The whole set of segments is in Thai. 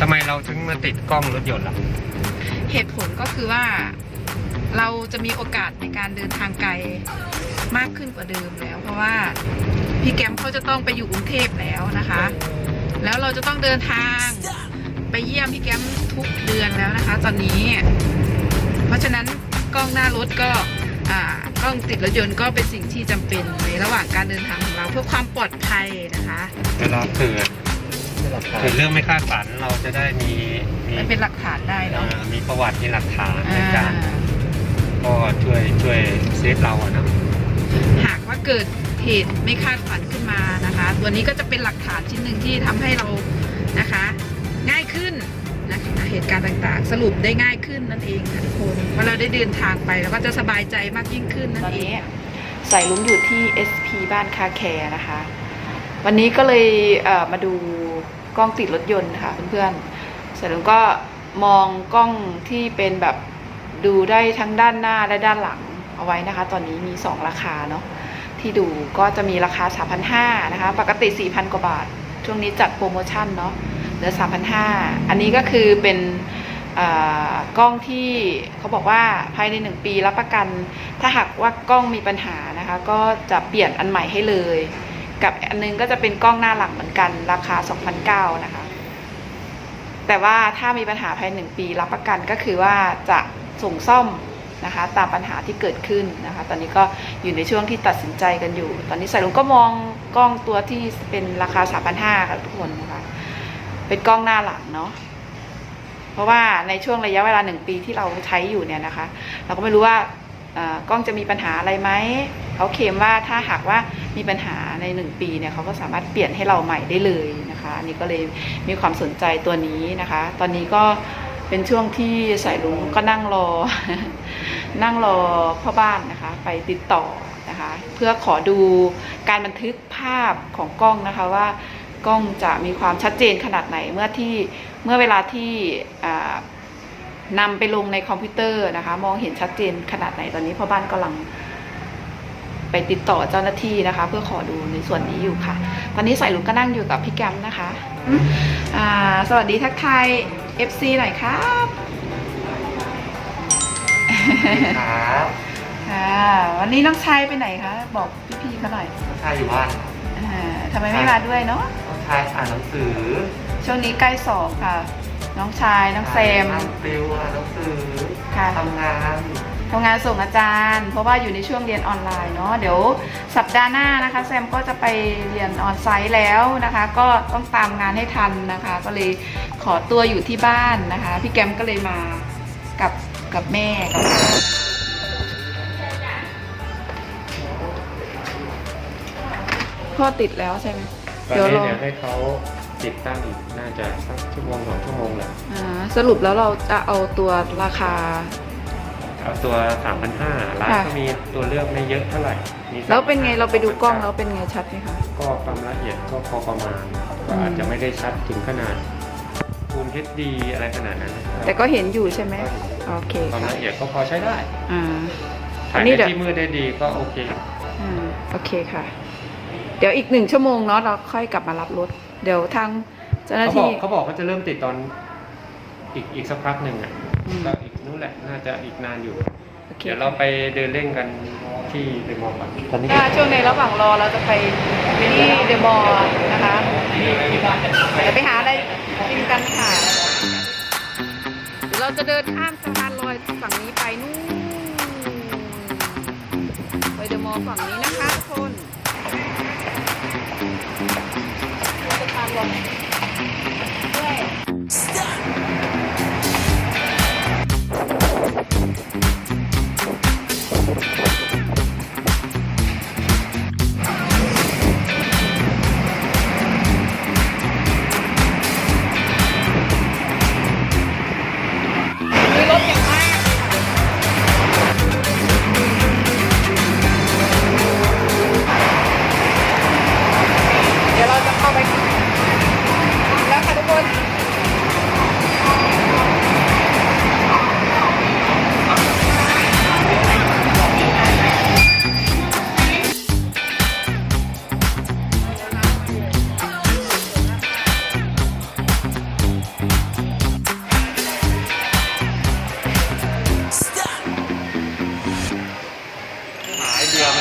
ทำไมเราถึงมาติดกล้องรถยนต์ล่ะ เหตุผลก็คือว่าเราจะมีโอกาสในการเดินทางไกลมากขึ้นกว่าเดิมแล้ว เพราะว่าพี่แกมเขาจะต้องไปอยู่กรุงเทพแล้วนะคะ แล้วเราจะต้องเดินทางไปเยี่ยมพี่แกมทุกเดือนแล้วนะคะ ตอนนี้ เพราะฉะนั้นกล้องหน้ารถก็อ่ากล้องติดรถยนต์ก็เป็นสิ่งที่จำเป็นในระหว่างการเดินทางของเราเพื่อความปลอดภัยนะคะเวลาเกิด เกิดเรื่องไม่คาดฝันเราจะได้มีมีมันเป็นหลักฐานได้เอ่เนาะอมีประวัติมีหลักฐานในอ่าการก็ช่วยช่วยเซฟเราอะนะ หากว่าเกิดเหตุไม่คาดฝันขึ้นมานะคะ ตัวนี้ก็จะเป็นหลักฐานชิ้นหนึ่งที่ทำให้เรานะคะ ง่ายขึ้นนะคะเหตุการณ์ต่างๆ สรุปได้ง่ายขึ้นนั่นเองค่ะทุกคนเวลาได้เดินทางไปเราก็จะสบายใจมากยิ่งขึ้นนั่นเองใส่ลุงอยู่ที่ SP บ้านคาแคร์นะคะ วันนี้ก็เลยเอ่อมาดู กล้องติดรถยนต์ค่ะเพื่อนๆเสร็จแล้วก็มองกล้องที่เป็นแบบดูได้ทั้งด้านหน้าและด้านหลังเอาไว้นะคะ ตอนนี้มี 2 ราคาเนาะที่ดูก็จะมีราคา 3,500นะคะ ปกติ 4,000 กว่าบาท ช่วงนี้จัดโปรโมชั่นเนาะเหลือ 3,500 อันนี้ก็คือเป็นกล้องที่เขาบอกว่าภายใน 1 ปีรับประกัน ถ้าหากว่ากล้องมีปัญหานะคะ ก็จะเปลี่ยนอันใหม่ให้เลย กับอันนึงก็จะเป็นกล้องหน้าหลังเหมือนกัน ราคา 2,900นะคะ แต่ว่าถ้ามีปัญหาภายในหนึ่งปีรับประกันก็คือว่าจะส่งซ่อมนะคะตามปัญหาที่เกิดขึ้นนะคะ ตอนนี้ก็อยู่ในช่วงที่ตัดสินใจกันอยู่ ตอนนี้สายลุงก็มองกล้องตัวที่เป็นราคา 3,500ค่ะทุกคนนะคะเป็นกล้องหน้าหลังเนาะเพราะว่าในช่วงระยะเวลาหนึ่งปีที่เราใช้อยู่เนี่ยนะคะ เราก็ไม่รู้ว่า กล้องจะมีปัญหาอะไรไหมเขาเคลมว่าถ้าหากว่ามีปัญหาในหนึ่งปีเนี่ยเขาก็สามารถเปลี่ยนให้เราใหม่ได้เลยนะคะนนี้ก็เลยมีความสนใจตัวนี้นะคะ ตอนนี้ก็เป็นช่วงที่สายลุงก็นั่งรอ นั่งรอพ่อบ้านนะคะ ไปติดต่อนะคะ เพื่อขอดูการบันทึกภาพของกล้องนะคะว่ากล้องจะมีความชัดเจนขนาดไหนเมื่อที่เมื่อเวลาที่อ่า นำไปลงในคอมพิวเตอร์นะคะ มองเห็นชัดเจนขนาดไหนตอนนี้พ่อบ้านกำลังไปติดต่อเจ้าหน้าที่นะคะ เพื่อขอดูในส่วนนี้อยู่ค่ะ ตอนนี้สายลุงก็นั่งอยู่กับพี่แกมนะคะอืมอ่าสวัสดีทักทาย FC หน่อยครับครับค่ะวันนี้น้องชายไปไหนคะ บอกพี่ๆเขาหน่อยชายอยู่บ้านอ่าทำไมไม่มาด้วยเนาะชายอ่านหนังสือ ช่วงนี้ใกล้สอบค่ะ น้องชาย น้องแซมฟิวอ่านหนังสือค่ะ ทำงานทำงานส่งอาจารย์ เพราะว่าอยู่ในช่วงเรียนออนไลน์เนาะเดี๋ยวสัปดาห์หน้านะคะแซมก็จะไปเรียนออนไซต์แล้วนะคะ ก็ต้องตามงานให้ทันนะคะ ก็เลยขอตัวอยู่ที่บ้านนะคะ พี่แกมก็เลยมากับกับแม่กับพ่อพ่อติดแล้วใช่ไหมตอนเดี๋ยวนี้รอเดี๋ยวให้เขา ติดตั้งอีกน่าจะสักชั่วโมงสองชั่วโมงแหละอ่าสรุปแล้วเราจะเอาตัวราคา เอาตัว 3,500ร้านค่ะ ก็มีตัวเลือกไม่เยอะเท่าไหร่มีแล้วเป็นไงเราไปดูกล้อง3,500แล้วเป็นไงชัดไหมคะ ก็ความละเอียดก็พอประมาณก็อาจจะไม่ได้ชัดถึงขนาดฟูล HD อะไรขนาดนั้นนะครับแต่ก็เห็นอยู่ใช่ไหมก็เห็นโอเคความค่ะละเอียดก็พอใช้ได้อ่า อัถ่านยนี้ในเดี๋ยว ที่มืดได้ดีก็โอเค อ่าโอเคค่ะ เดี๋ยวอีกหนึ่งชั่วโมงเนาะเราค่อยกลับมารับรถ เดี๋ยวทางเจ้าหน้าเขาบอที่ กเขาบอกเขาจะเริ่มติดตอนอีกอีกสักพักหนึ่งอะอืม ก็อีกนู้นแหละน่าจะอีกนานอยู่ โอเคเดี๋ยวเราไปเดินเล่นกันที่เดมอลล์ก่อนตอนนี้ถ้าช่วงในระหว่างรอเราจะไปที่เดอะมอลล์นะคะเดี๋ยวไปหาอะไรกินกันค่ะเดี๋ยวเราจะเดินข้ามสะพานลอยฝั่งนี้ไปนู่นไปเดอะมอลล์ฝั่งนี้นะคะทุกคน ส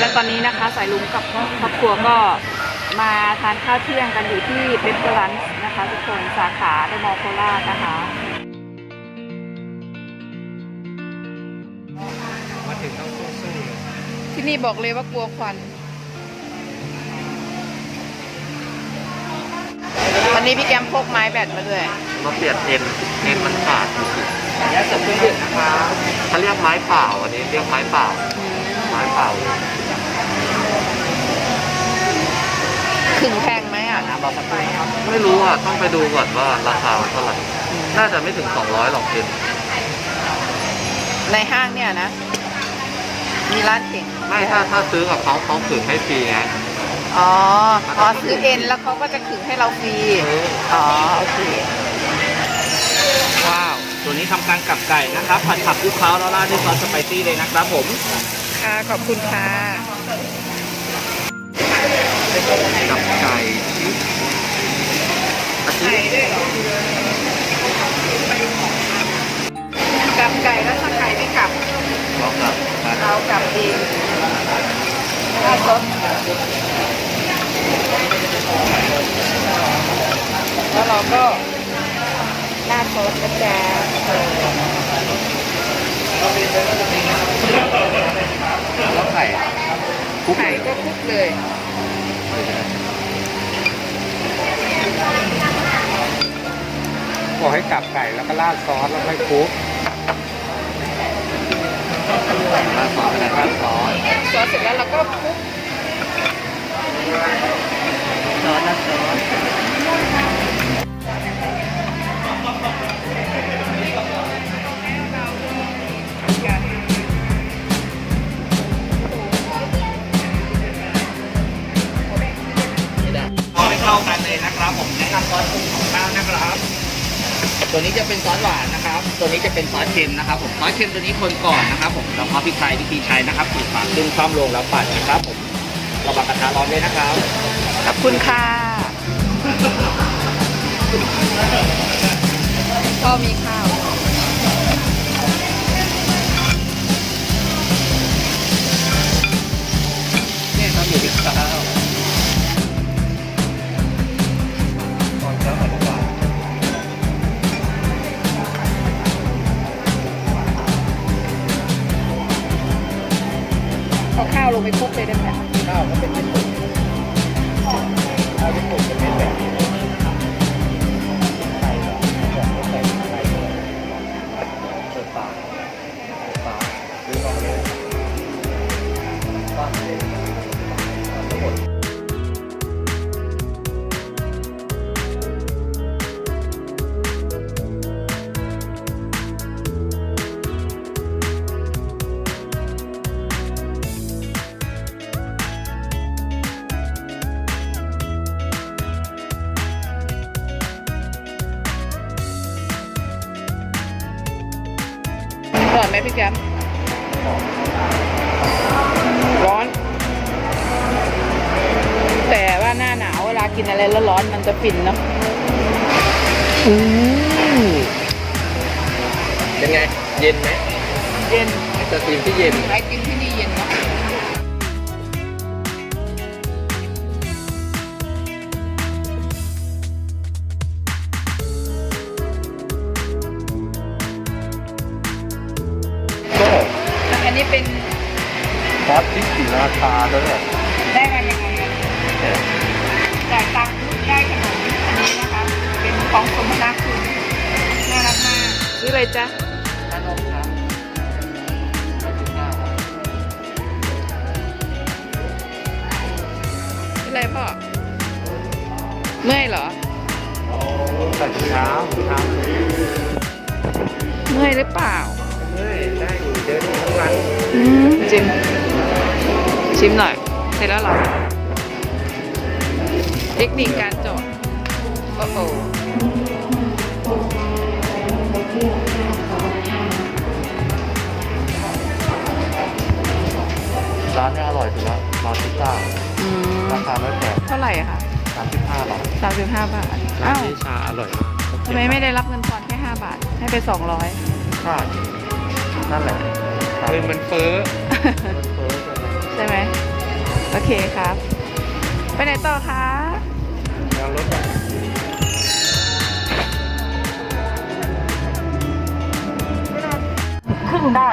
และตอนนี้นะคะสายลุงกับครอบครัวก็มาทานข้าวเที่ยงกันอยู่ที่เบสเ r อร์นนะคะทุกคนสาขาเดอะมอลล์โคราชนะคะ มาถึงต้องสู้ๆเลยที่นี่บอกเลยว่ากลัวควัน วันนี้พี่แกมพกไม้แบตมาด้วย มาเปลี่ยนเอ็นเอ็นมันขาดแยกจากเครื่องดื่มนะคะเขาเรียกไม้เปล่าอันนี้เรียกไม้เปล่า ไม้เปล่าเลยขึงแพงไหมอะน้ำเราสักไปไม่รู้อะ ต้องไปดูก่อนว่าราคามันเท่าไหร่ น่าจะไม่ถึง200หรอกเอ็นในห้างเนี่ยนะ มีร้านเข่งไม่ถ้าถ้าซื้อกับเขาเขาถือให้ฟรีไงอ๋ออ๋อซื้อเอ็นแล้วเขาก็จะขึงให้เราฟรีเอออ๋อโอเคว้าว ตัวนี้ทำการกับไก่นะครับ ผัดผักคลุกเคล้าแล้วราดด้วยซอสสไปซี่เลยนะครับผม ค่ะ ขอบคุณค่ะกับไก่อาทิตย์กับไก่แล้วถ้าไก่ไม่กลับเรากับเรากลับเองถ้าซดแล้วเราก็ราดซอสกระจาย แล้วไข่คุกไข่ก็คลุกเลยบอกให้กลับไก่แล้วก็ราดซอสแล้วค่อยคลุกราดซอสอะไรราดซอสซอสเสร็จแล้วเราก็คลุกซอสราดซอส ตัวนี้จะเป็นซอสหวานนะครับ ตัวนี้จะเป็นซอสเค็มนะครับผมซอสเค็มตัวนี้คนก่อนนะครับผมแล้วพอพริกไทยวิธีใช้นะครับถูกฝาดึงความลงแล้วปัดนะครับผมระวังกระทะร้อนด้วยนะครับขอบคุณค่ะ ก็มีข้าวเนี่ยครับอยู่ที่ งไปคุกเลยได้ไหมข้าวก็เป็น พี่แกมร้อน แต่ว่าหน้าหนาวเวลากินอะไรแล้วร้อนมันจะฟินเนาะอืมเป็นไง เย็นไหมเย็นไอศครีมที่เย็นไอติมที่นี่เย็นเนาะ สีราชาด้วยเนี่ยได้มายังไงอะจ่ายตังค์ได้ขนมอันนี้นะคะ เป็นของสมนาคุณน่ารักมากซื้อเลยจ้ะขนมครับไปกินข้าวครับซื้ออะไรพ่อ เมื่อยเหรอใส่ถุงเท้าถุงเท้าเมื่อยหรือเปล่าเฮ้ยได้อยู่เดินทั้งวันอืมชิม ชิมหน่อย เสร็จแล้วเหรอ เทคนิคการจอดโอ้โหร้านเนี้อร่อยสุดแล้วร้านพิซซ่าอืมราคาไม่แพงเท่าไหร่อะคะสามสิบห้าบาทสามสิบห้าบาทร้านอ้าวนี้ชาอร่อยมากทำไมไม่ได้รับเงินทอนแค่ห้าบาท ให้ไปสองร้อยใช่นั่นแหละเงินมันเฟ้อ มันเฟ้อใช่ไหมใช่ไหมใโอเคครับ ไปไหนต่อคะแล้วรถอะครึ่งได้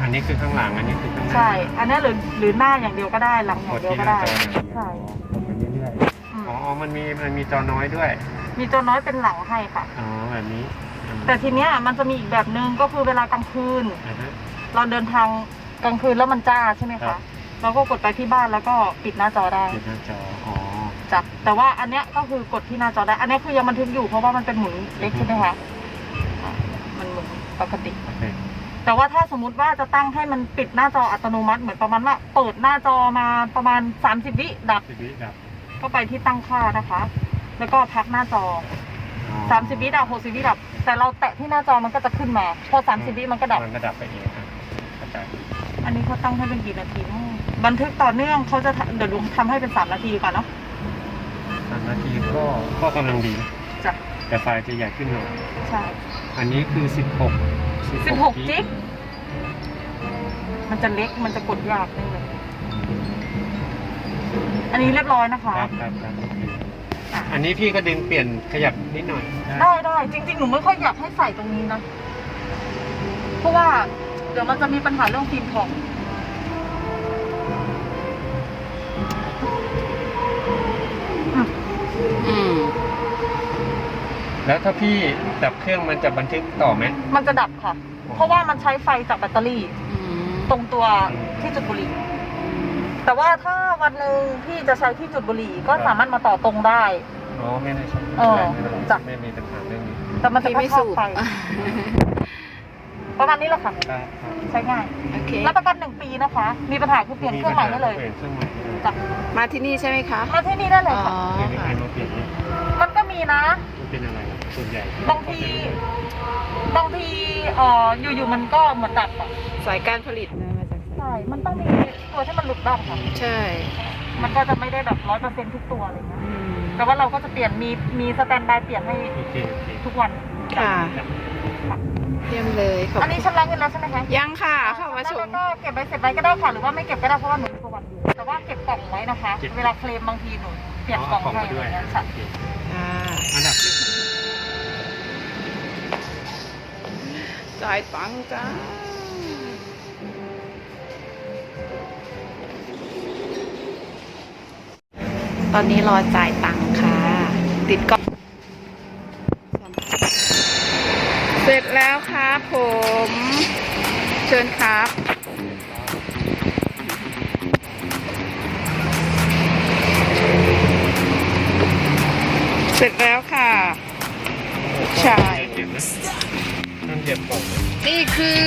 อันนี้คือข้างหลัง อันนี้คือข้างหน้าใช่ อันนี้หรือหรือหน้าอย่างเดียวก็ได้หลังอกย่างดเดียวที่หก็น้าได้จออย่างเดียวใช่กดไปเรื่อยอืมๆอ๋อ มันมีมันมีจอน้อยด้วย มีตัวน้อยเป็นหลังให้ค่ะ อ๋อแบบนี้อืมแต่ทีเนี้ยมันจะมีอีกแบบนึงก็คือเวลากลางคืนอ่าฮะเราเดินทาง กลางคืนแล้วมันจ้าใช่ไหมครัคะบ เราก็กดไปที่บ้านแล้วก็ปิดหน้าจอได้ปิดหน้าจออ๋อจ้ะแต่ว่าอันเนี้ยก็คือกดที่หน้าจอได้ อันเนี้ยคือยังบันทึกอยู่เพราะว่ามันเป็นหมุนเล็กใช่ไหมคะอะมันหมุนปกติ โอเคแต่ว่าถ้าสมมติว่าจะตั้งให้มันปิดหน้าจออัตโนมัติเหมือนประมาณว่าเปิดหน้าจอมาประมาณ 30 วิดับสิบวิดับก็ไปที่ตั้งค่านะคะ แล้วก็พักหน้าจอ อ๋อ30 วิดับ60 วิดับ แต่เราแตะที่หน้าจอมันก็จะขึ้นมา พอ 30 วิมันก็ดับ มันก็ดับไปเองครับเข้าใจ อันนี้เขาตั้งให้เป็นกี่นาทีเนอะบันทึกต่อเนื่องเขาจะทำเดี๋ยวลุงทำให้เป็น3นาทีก่อนเนาะสามนาทีก็ก็กำลังดี จ้ะแต่ไฟล์จะใหญ่ขึ้นหน่อย ใช่อันนี้คือ 16 16จิกมันจะเล็กมันจะกดยากนิดนึงอันนี้เรียบร้อยนะคะ ครับครับครับโอเคอะอันนี้พี่ก็ดึงเปลี่ยนขยับนิดหน่อยได้ได้ได้จริง ๆ หนูไม่ค่อยอยากให้ใส่ตรงนี้นะ เพราะว่า เดี๋ยวมันจะมีปัญหาเรื่องฟิล์มทองอืมแล้วถ้าพี่ดับเครื่องมันจะบันทึกต่อไหมมันจะดับค่ะ เพราะว่ามันใช้ไฟจากแบตเตอรี่อืมตรงตัวที่จุดบุหรี่ แต่ว่าถ้าวันหนึ่งพี่จะใช้ที่จุดบุหรี่ก็สามารถมาต่อตรงได้ อ๋อไม่ได้ใช่เออไม่เป็นไรจ้ะ ไม่มีปัญหาเรื่องนี้ แต่มันจะพี่กไม่ระชาสูกบไฟ ประมาณนี้แหละค่ะครับครับใช้ง่ายโอเค รับประกันหนึ่งปีนะคะ มีปัญหาคือเปลี่ยนเครื่องใหม่ได้เลยเปลี่ยนเครื่องใหม่ได้เลยจ้ะมาที่นี่ใช่ไหมคะ มาที่นี่ได้เลยอ๋อค่ะ เปลี่ยนยังไงมาเปลี่ยนเนี่ยมันก็มีนะ มันเป็นอะไรส่วนใหญ่บางที บางทีเอ่ออยู่ๆมันก็เหมือนดับอะสายการผลิตนะมาจากใช่ มันต้องมีตัวที่มันหลุดบ้างค่ะ ใช่มันก็จะไม่ได้แบบร้อยเปอร์เซ็นต์ทุกตัวอะไรเงี้ยอืมแต่ว่าเราก็จะเปลี่ยนมีมีสแตนบายเปลี่ยนให้โอเคโอเคทุกวัน ค่ะ เยี่ยมเลยขอบอันนี้ชำระเงินแล้วใช่ไหมคะยังค่ะเข้ามาชม แล้วก็เก็บใบเสร็จไว้ก็ได้ค่ะหรือว่าไม่เก็บก็ได้เพราะว่าหนูมีประวัติอยู่แต่ว่าเก็บกล่องไว้นะคะเวลาเคลมบางทีหนูเปลี่ยนกล่องเอาให้มาอะไรด้วยเงี้ยค่ะโอเคอ่าอันดับหนึ่งจ่ายตังค์จ้าตอนนี้รอจ่ายตังค์ค่ะ ติดก ร็จแล้วครับผม เชิญครับ เสร็จแล้วค่ะใช่เก็บนะต้องเก็บก่อนนี่คือ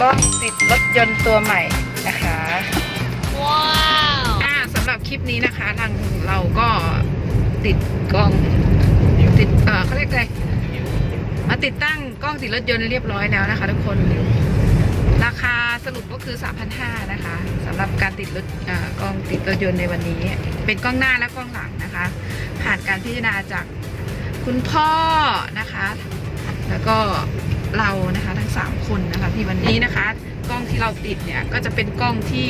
กล้องติดรถยนต์ตัวใหม่นะคะ ว้าวอ่าสำหรับคลิปนี้นะคะ ทางเราก็ติดกล้องติดเอ่อเขาเรียกอะไร มาติดตั้งกล้องติดรถยนต์เรียบร้อยแล้วนะคะ ทุกคน ราคาสรุปก็คือ 3,500นะคะสำหรับการติดรถอ่อกล้องติดรถยนต์ในวันนี้ เป็นกล้องหน้าและกล้องหลังนะคะ ผ่านการพิจารณาจากคุณพ่อนะคะ แล้วก็เรานะคะทั้ง 3 คนนะคะที่วันนี้นะคะ กล้องที่เราติดเนี่ยก็จะเป็นกล้องที่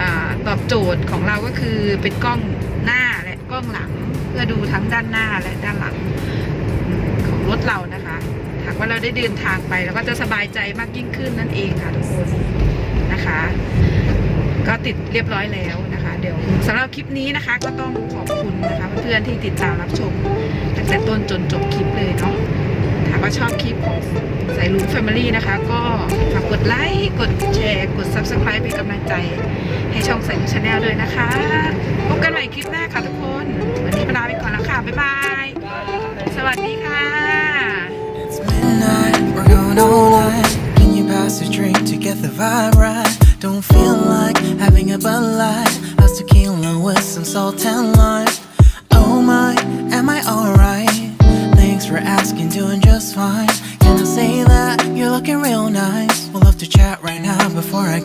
อาตอบโจทย์ของเราก็คือเป็นกล้องหน้าและกล้องหลัง เพื่อดูทั้งด้านหน้าและด้านหลัง รถเรานะคะหากว่าเราได้เดินทางไปเราก็จะสบายใจมากยิ่งขึ้นนั่นเองค่ะทุกคนนะคะ ก็ติดเรียบร้อยแล้วนะคะ เดี๋ยวสำหรับคลิปนี้นะคะ ก็ต้องขอบคุณนะคะ เพื่อนๆที่ติดตามรับชมตั้งแต่ต้นจนจบคลิปเลยเนาะ ถากว่าชอบคลิปสายลุงแฟมิลี่นะคะ ก็ฝากกดไลค์กดแชร์กด Subscribe เป็นกำลังใจให้ช่องสายลุงชาแนลด้วยนะคะ พบกันใหม่คลิปหน้าค่ะทุกคน วันนี้ลาไปก่อนแล้วค่ะ บ๊ายบาย สวัสดีค่ะ Don't feel like having a Bud Light Us tequila with some salt and lime Oh my, am I alright? we're asking, doing just fine. Can I say that you're looking real nice? We'll love to chat right now before I get.